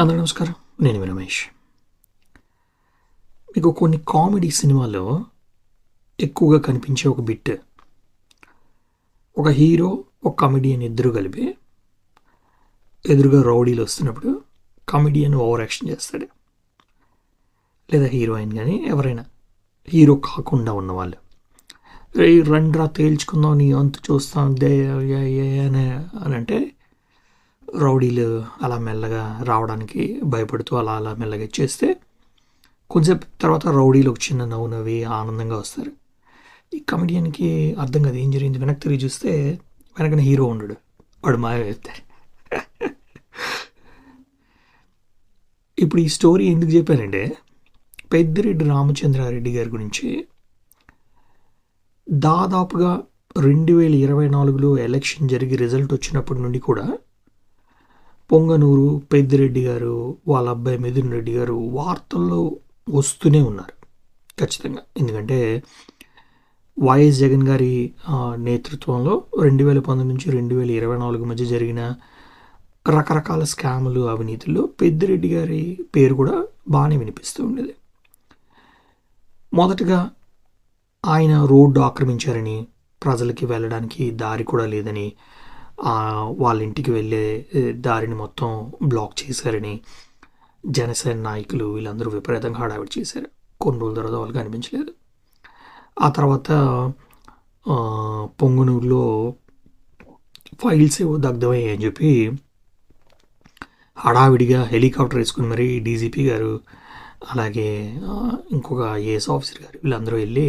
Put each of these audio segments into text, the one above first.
అందరూ నమస్కారం. నేను వినమేష్ రమేష్. మీకు కొన్ని కామెడీ సినిమాల్లో ఎక్కువగా కనిపించే ఒక బిట్. ఒక హీరో ఒక కమెడియన్ ఇద్దరు కలిపి ఎదురుగా రౌడీలు వస్తున్నప్పుడు కమెడియన్ ఓవర్ యాక్షన్ చేస్తాడు. లేదా హీరోయిన్ కానీ ఎవరైనా. హీరో కాకుండా ఉన్నవాళ్ళు. రే రండ్రా తేల్చుకుందాం నీ అంతు చూస్తాం దే ఏ అని అని అంటే రౌడీలు అలా మెల్లగా రావడానికి భయపడుతూ అలా అలా మెల్లగా ఇచ్చేస్తే కొంచెంసేపు తర్వాత రౌడీలు ఒక చిన్న నవ్వు నవ్వి ఆనందంగా వస్తారు. ఈ కమెడియన్కి అర్థం కాదు ఏం జరిగింది. వెనక్కి తిరిగి చూస్తే వెనకన హీరో ఉండడు. వాడు మాయ వేస్తాడు ఇప్పుడు ఈ స్టోరీ ఎందుకు చెప్పానంటే పెద్దిరెడ్డి రామచంద్రారెడ్డి గారి గురించి. దాదాపుగా రెండు వేల ఇరవై నాలుగులో ఎలక్షన్ జరిగి రిజల్ట్ వచ్చినప్పటి నుండి కూడా పొంగనూరు పెద్దిరెడ్డి గారు వాళ్ళ అబ్బాయి మిథున్ రెడ్డి గారు వార్తల్లో వస్తూనే ఉన్నారు. ఖచ్చితంగా. ఎందుకంటే వైఎస్ జగన్ గారి నేతృత్వంలో రెండు వేల పంతొమ్మిది నుంచి రెండు వేల ఇరవై నాలుగు మధ్య జరిగిన రకరకాల స్కాములు అవినీతుల్లో పెద్దిరెడ్డి గారి పేరు కూడా బాగానే వినిపిస్తూ ఉండేది. మొదటగా ఆయన రోడ్డు ఆక్రమించారని ప్రజలకి వెళ్ళడానికి దారి కూడా లేదని వాళ్ళ ఇంటికి వెళ్ళే దారిని మొత్తం బ్లాక్ చేశారని జనసేన నాయకులు వీళ్ళందరూ విపరీతంగా హడావిడి చేశారు. కొన్ని రోజుల తర్వాత వాళ్ళకి అనిపించలేదు. ఆ తర్వాత పొంగునూరులో ఫైల్స్ ఏవో దగ్ధమయ్యాయి అని చెప్పి హడావిడిగా హెలికాప్టర్ వేసుకుని మరి డీజీపీ గారు అలాగే ఇంకొక ఏఎస్ ఆఫీసర్ గారు వీళ్ళందరూ వెళ్ళి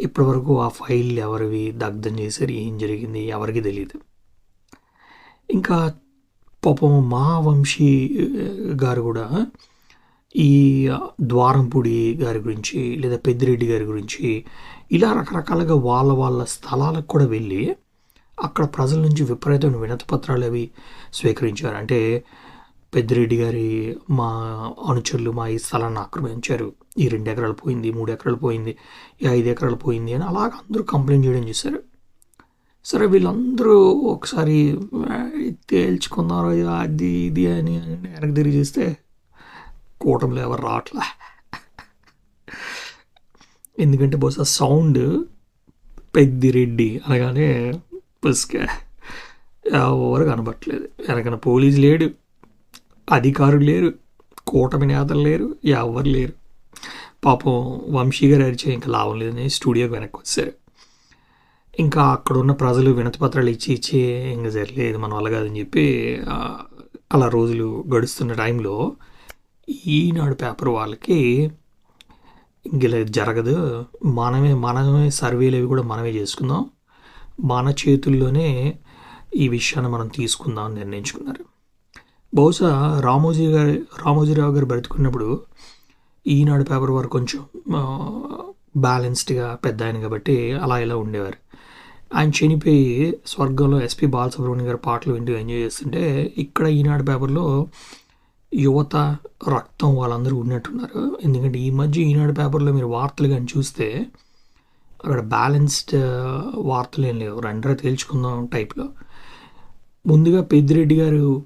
ఇప్పటివరకు ఆ ఫైల్ ఎవరివి దగ్ధం చేశారు ఏం జరిగింది ఎవరికి తెలియదు. ఇంకా పాపం మహావంశీ గారు కూడా ఈ ద్వారంపూడి గారి గురించి లేదా పెద్దిరెడ్డి గారి గురించి ఇలా రకరకాలుగా వాళ్ళ వాళ్ళ స్థలాలకు కూడా వెళ్ళి అక్కడ ప్రజల నుంచి విపరీతమైన వినతి పత్రాలు అవి స్వీకరించారు. అంటే పెద్దిరెడ్డి గారి మా అనుచరులు మా ఈ స్థలాన్ని ఆక్రమించారు. ఈ రెండు ఎకరాలు పోయింది మూడు ఎకరాలు పోయింది ఈ ఐదు ఎకరాలు పోయింది అని అలాగ అందరూ కంప్లైంట్ చేయడం చేశారు. సరే వీళ్ళందరూ ఒకసారి తేల్చుకున్నారు అది ఇది అని వెనక్కి తిరిగి చేస్తే కూటమిలో ఎవరు రావట్లే? ఎందుకంటే బహుశా సౌండ్ పెద్దిరెడ్డి అనగానే పసుకే ఎవరు కనబట్టలేదు. వెనకన పోలీసు లేడు అధికారులు లేరు కూటమి నేతలు లేరు ఎవరు లేరు. పాపం వంశీ గారు అరిచే ఇంకా లాభం లేదని స్టూడియోకి వెనక్కి వచ్చారు. ఇంకా అక్కడ ఉన్న ప్రజలు వినతి పత్రాలు ఇచ్చి ఇచ్చి ఇంకా సరిలేదు మన వల్ల కాదని చెప్పి అలా రోజులు గడుస్తున్న టైంలో ఈనాడు పేపర్ వాళ్ళకి ఇంక ఇలా జరగదు. మనమే మనమే సర్వేలు అవి కూడా మనమే చేసుకుందాం. మన చేతుల్లోనే ఈ విషయాన్ని మనం తీసుకుందాం అని నిర్ణయించుకున్నారు. బహుశా రామోజీ గారి రామోజీరావు గారు బ్రతుకున్నప్పుడు ఈనాడు పేపర్ వారు కొంచెం బ్యాలెన్స్డ్గా పెద్ద ఆయన కాబట్టి అలా ఇలా ఉండేవారు. ఆయన చనిపోయి స్వర్గంలో ఎస్పి బాలసుబ్రహ్మణ్యం గారి పాటలు వింటూ ఎంజాయ్ చేస్తుంటే ఇక్కడ ఈనాడు పేపర్లో యువత రక్తం వాళ్ళందరూ ఉన్నట్టున్నారు. ఎందుకంటే ఈ మధ్య ఈనాడు పేపర్లో మీరు వార్తలు కానీ చూస్తే అక్కడ బ్యాలెన్స్డ్ వార్తలు ఏం లేవు. రెండరే తేల్చుకుందాం టైప్లో. ముందుగా పెద్దిరెడ్డి గారు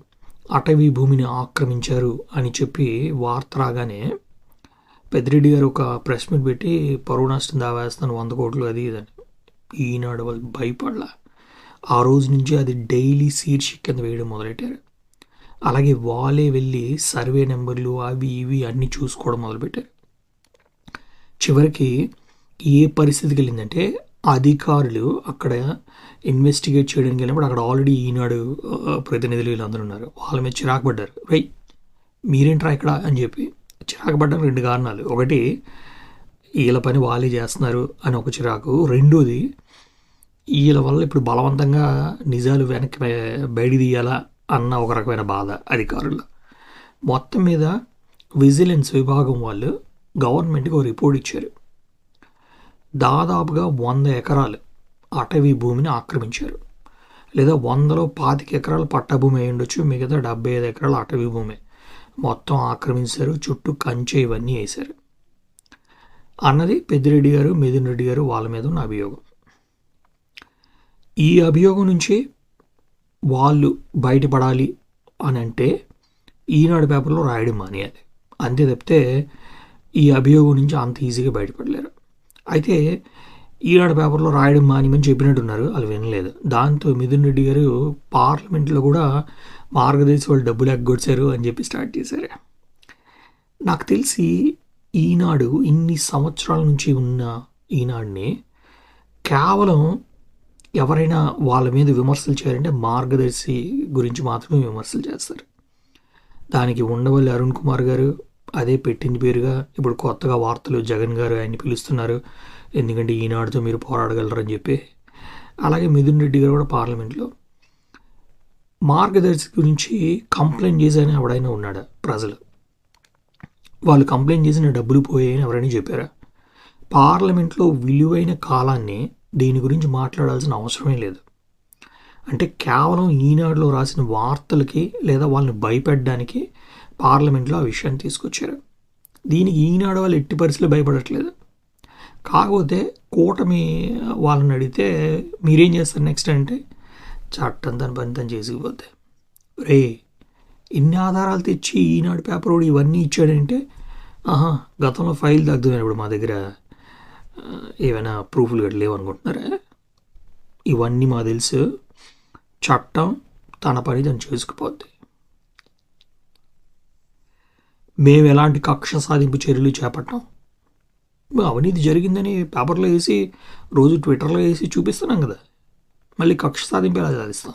అటవీ భూమిని ఆక్రమించారు అని చెప్పి వార్త రాగానే పెద్దిరెడ్డి గారు ఒక ప్రెస్ మీట్ పెట్టి పరువు నష్టం దావేస్తాను వంద కోట్లు అది ఇదని ఈనాడు వాళ్ళు భయపడలా. ఆ రోజు నుంచి అది డైలీ శీర్షిక కింద వేయడం మొదలెట్టారు. అలాగే వాళ్ళే వెళ్ళి సర్వే నెంబర్లు అవి ఇవి అన్నీ చూసుకోవడం మొదలుపెట్టారు. చివరికి ఏ పరిస్థితికి వెళ్ళిందంటే అధికారులు అక్కడ ఇన్వెస్టిగేట్ చేయడానికి వెళ్ళినప్పుడు అక్కడ ఆల్రెడీ ఈనాడు ప్రతినిధులు వీళ్ళందరూ ఉన్నారు. వాళ్ళ మీద చిరాకు పడ్డారు. రై మీరేంట్రా ఇక్కడ? అని చెప్పి చిరాకు పడ్డానికి రెండు కారణాలు. ఒకటి వీళ్ళ పని వాళ్ళే చేస్తున్నారు అని ఒక చిరాకు. రెండోది వీళ్ళ వల్ల ఇప్పుడు బలవంతంగా నిజాలు వెనక్కి బయట తీయాలా అన్న ఒక రకమైన బాధ అధికారులు మొత్తం మీద విజిలెన్స్ విభాగం వాళ్ళు గవర్నమెంట్కి ఒక రిపోర్ట్ ఇచ్చారు. దాదాపుగా వంద ఎకరాలు అటవీ భూమిని ఆక్రమించారు. లేదా వందలో పాతిక ఎకరాలు పట్టభూమి అయి ఉండొచ్చు మిగతా డెబ్బై ఐదు ఎకరాలు అటవీ భూమి. మొత్తం ఆక్రమించారు చుట్టూ కంచె ఇవన్నీ వేశారు. అన్నది పెద్దిరెడ్డి గారు మిథున్ రెడ్డి గారు వాళ్ళ మీద ఉన్న అభియోగం. ఈ అభియోగం నుంచి వాళ్ళు బయటపడాలి అని అంటే ఈనాడు పేపర్లో రాయడం మానేయాలి. అంతే తప్పితే ఈ అభియోగం నుంచి అంత ఈజీగా బయటపడలేరు. అయితే ఈనాడు పేపర్లో రాయడం మానేమని చెప్పినట్టున్నారు వాళ్ళు వినలేదు. దాంతో మిథున్ రెడ్డి గారు పార్లమెంట్లో కూడా మార్గదర్శి వాళ్ళు డబ్బులు ఎగ్గొచ్చారు అని చెప్పి స్టార్ట్ చేశారు. నాకు తెలిసి ఈనాడు ఇన్ని సంవత్సరాల నుంచి ఉన్న ఈనాడుని కేవలం ఎవరైనా వాళ్ళ మీద విమర్శలు చేయాలంటే మార్గదర్శి గురించి మాత్రమే విమర్శలు చేస్తారు. దానికి ఉండవల్లి అరుణ్ కుమార్ గారు అదే పెట్టింది పేరుగా ఇప్పుడు కొత్తగా వార్తలు జగన్ గారు ఆయన్ని పిలుస్తున్నారు. ఎందుకంటే ఈనాడుతో మీరు పోరాడగలరని చెప్పి. అలాగే మిథున్ రెడ్డి గారు కూడా పార్లమెంట్లో. మార్గదర్శి గురించి కంప్లైంట్ చేశారని ఎవడైనా ఉన్నాడా? ప్రజలు. వాళ్ళు కంప్లైంట్ చేసిన డబ్బులు పోయాయని ఎవరైనా చెప్పారా? పార్లమెంట్లో విలువైన కాలాన్ని దీని గురించి మాట్లాడాల్సిన అవసరమే లేదు. అంటే కేవలం ఈనాడులో రాసిన వార్తలకి లేదా వాళ్ళని భయపెట్టడానికి పార్లమెంట్లో ఆ విషయాన్ని తీసుకొచ్చారు. దీనికి ఈనాడు వాళ్ళు ఎట్టి పరిస్థితులు భయపడట్లేదు. కాకపోతే కూటమి వాళ్ళని అడిగితే మీరేం చేస్తారు నెక్స్ట్? అంటే చట్టం తన పని తను చేసుకుపోతే. రే ఇన్ని ఆధారాలు తెచ్చి ఈనాడు పేపర్ కూడా ఇవన్నీ ఇచ్చాడంటే ఆహా గతంలో ఫైల్ తగ్గుతుంది ఇప్పుడు మా దగ్గర. ఏమైనా ప్రూఫ్లు గట్రా లేవనుకుంటున్నారా ఇవన్నీ మా తెలుసు. చట్టం తన పని తను చేసుకుపోద్ది. మేము ఎలాంటి కక్ష సాధింపు చర్యలు చేపట్టాం? అవినీతి జరిగిందని పేపర్లో వేసి రోజు ట్విట్టర్లో వేసి చూపిస్తున్నాం కదా. మళ్ళీ కక్ష సాధింపు ఎలా సాధిస్తాం?